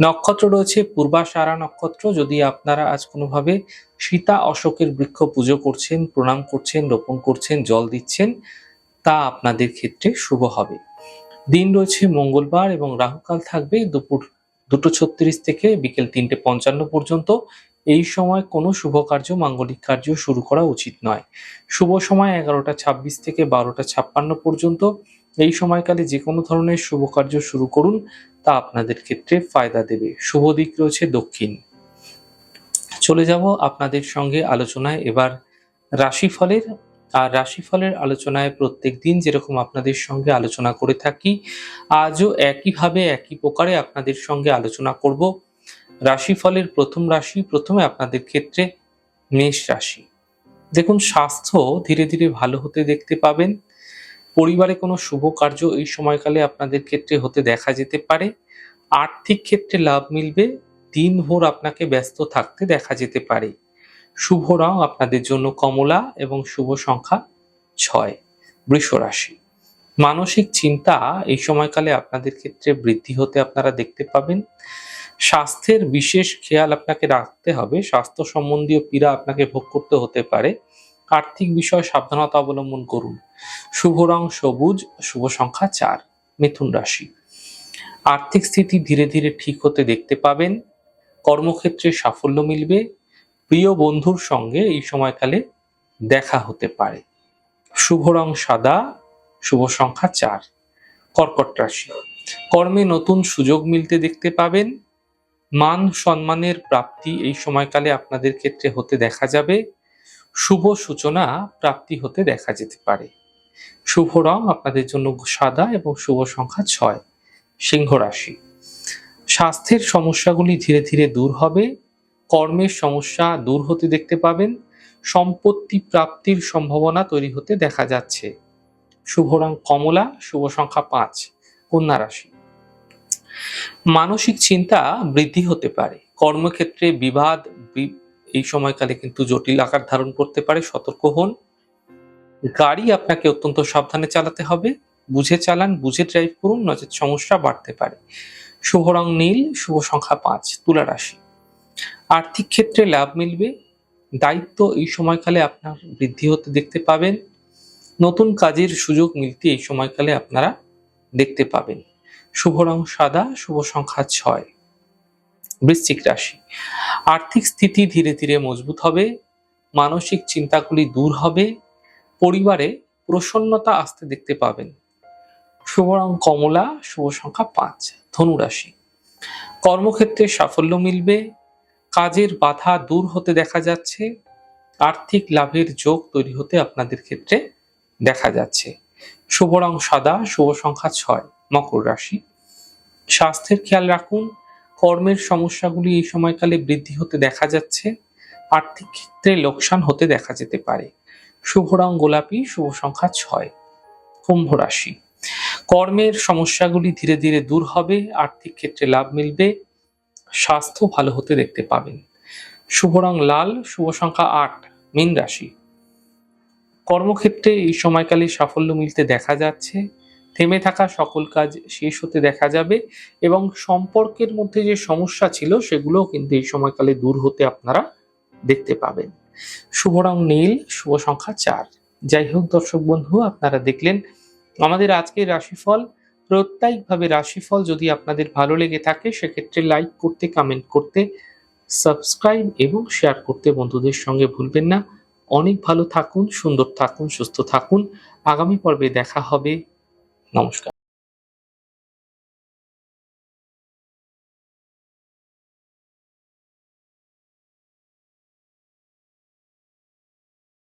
নক্ষত্র রয়েছে, পূর্বাশারা নক্ষত্র। যদি আপনারা আজ কোনোভাবে সীতা অশোকের বৃক্ষ পুজো করছেন, প্রণাম করছেন, রোপণ করছেন, জল দিচ্ছেন, তা আপনাদের ক্ষেত্রে শুভ হবে। দিন রয়েছে মঙ্গলবার এবং রাহুকাল থাকবে দুপুর দুটো ছত্রিশ থেকে বিকেল তিনটে পঞ্চান্ন পর্যন্ত। এই সময় কোনো শুভ কার্য, মাঙ্গলিক কার্য শুরু করা উচিত নয়। শুভ সময় এগারোটা ছাব্বিশ থেকে বারোটা ছাপ্পান্ন পর্যন্ত। এই সময়কালে যে কোনো ধরনের শুভ কার্য শুরু করুন। তা আপনাদের ক্ষেত্রে ফায়দা দেবে। শুভ দিক রয়েছে দক্ষিণ। চলে যাব আপনাদের সঙ্গে আলোচনায়। এবার রাশিফলের, আর রাশিফলের আলোচনায় প্রত্যেক দিন যেরকম আপনাদের সঙ্গে আলোচনা করে থাকি, আজও একইভাবে একই প্রকারে আপনাদের সঙ্গে আলোচনা করব। রাশিফলের প্রথম রাশি, প্রথমে আপনাদের ক্ষেত্রে মেষ রাশি। দেখুন, স্বাস্থ্য ধীরে ধীরে ভালো হতে দেখতে পাবেন। পরিবারে কোনো শুভ কার্য এই সময়কালে আপনাদের ক্ষেত্রে হতে দেখা যেতে পারে। আর্থিক ক্ষেত্রে লাভ মিলবে। দিনভর আপনাকে ব্যস্ত থাকতে দেখা যেতে পারে। শুভ রং আপনাদের জন্য কমলা এবং শুভ সংখ্যা ছয়, বৃষ রাশি। মানসিক চিন্তা এই সময়কালে আপনাদের ক্ষেত্রে বৃদ্ধি হতে আপনারা দেখতে পাবেন। স্বাস্থ্যের বিশেষ খেয়াল আপনাকে রাখতে হবে। স্বাস্থ্য সম্বন্ধীয় পীড়া আপনাকে ভোগ করতে হতে পারে। আর্থিক বিষয়ে সাবধানতা অবলম্বন করুন। শুভ রং সবুজ, শুভ সংখ্যা চার, মিথুন রাশি। আর্থিক স্থিতি ধীরে ধীরে ঠিক হতে দেখতে পাবেন। কর্মক্ষেত্রে সাফল্য মিলবে। প্রিয় বন্ধুর সঙ্গে এই সময়কালে দেখা হতে পারে। শুভ রং সাদা, শুভ সংখ্যা চার, কর্কট রাশি। কর্মে নতুন সুযোগ মিলতে দেখতে পাবেন। মান সম্মানের প্রাপ্তি এই সময়কালে আপনাদের ক্ষেত্রে হতে দেখা যাবে। শুভ সূচনা প্রাপ্তি হতে দেখা যেতে পারে। শুভ রং আপনাদের জন্য সাদা এবং শুভ সংখ্যা ছয়, সিংহ রাশি। স্বাস্থ্যের সমস্যাগুলি ধীরে ধীরে দূর হবে, কর্মের সমস্যা দূর হতে দেখতে পাবেন, সম্পত্তি প্রাপ্তির সম্ভাবনা তৈরি হতে দেখা যাচ্ছে। শুভ রং কমলা, শুভ সংখ্যা পাঁচ, কন্যা রাশি। মানসিক চিন্তা বৃদ্ধি হতে পারে, কর্মক্ষেত্রে বিবাদ এই সময়কালে কিন্তু জটিল আকার ধারণ করতে পারে, সতর্ক হন। গাড়ি আপনাকে অত্যন্ত সাবধানে চালাতে হবে। বুঝে চালান, বুঝে ড্রাইভ করুন, নচেত সমস্যা বাড়তে পারে। শুভ রং নীল, শুভ সংখ্যা পাঁচ, তুলা রাশি। আর্থিক ক্ষেত্রে লাভ মিলবে। দায়িত্ব এই সময়কালে আপনার বৃদ্ধি হতে দেখতে পাবেন। নতুন কাজের সুযোগ মিলতে এই সময়কালে আপনারা দেখতে পাবেন। শুভ রং সাদা, শুভ সংখ্যা ছয়। বৃশ্চিক রাশি। আর্থিক স্থিতি ধীরে ধীরে মজবুত হবে, মানসিক চিন্তাগুলি দূর হবে, পরিবারে প্রসন্নতা আসতে দেখতে পাবেন। শুভ রং কমলা, শুভ সংখ্যা পাঁচ ধনুরাশি কর্মক্ষেত্রে সাফল্য মিলবে, কাজের বাধা দূর হতে দেখা যাচ্ছে, আর্থিক লাভের যোগ তৈরি হতে আপনাদের ক্ষেত্রে দেখা যাচ্ছে। শুভ রং সাদা, শুভ সংখ্যা ছয়, মকর রাশি। স্বাস্থ্যের খেয়াল রাখুন কর্মের সমস্যাগুলি এই সময়কালে বৃদ্ধি হতে দেখা যাচ্ছে। আর্থিক ক্ষেত্রে লোকসান হতে দেখা যেতে পারে। শুভ রং গোলাপি, শুভ সংখ্যা ছয়, কুম্ভ রাশি। কর্মের সমস্যাগুলি ধীরে ধীরে দূর হবে, আর্থিক ক্ষেত্রে লাভ মিলবে, স্বাস্থ্য ভালো হতে দেখতে পাবেন। শুভ রং লাল, শুভ সংখ্যা আট, মীন রাশি। কর্মক্ষেত্রে এই সময়কালে সাফল্য মিলতে দেখা যাচ্ছে। থেমে থাকা সকল কাজ শেষ হতে দেখা যাবে এবং সম্পর্কের মধ্যে যে সমস্যা ছিল সেগুলোও কিন্তু এই সময়কালে দূর হতে আপনারা দেখতে পাবেন। শুভ রং নীল, শুভ সংখ্যা চার। যাই হোক দর্শক বন্ধু, আপনারা দেখলেন আমাদের আজকের রাশিফল। প্রত্যেকভাবে রাশিফল যদি আপনাদের ভালো লেগে থাকে, সেক্ষেত্রে লাইক করতে কমেন্ট করতে সাবস্ক্রাইব এবং শেয়ার করতে বন্ধুদের সঙ্গে ভুলবেন না। অনেক ভালো থাকুন, সুন্দর থাকুন, সুস্থ থাকুন। আগামী পর্বে দেখা হবে। নমস্কার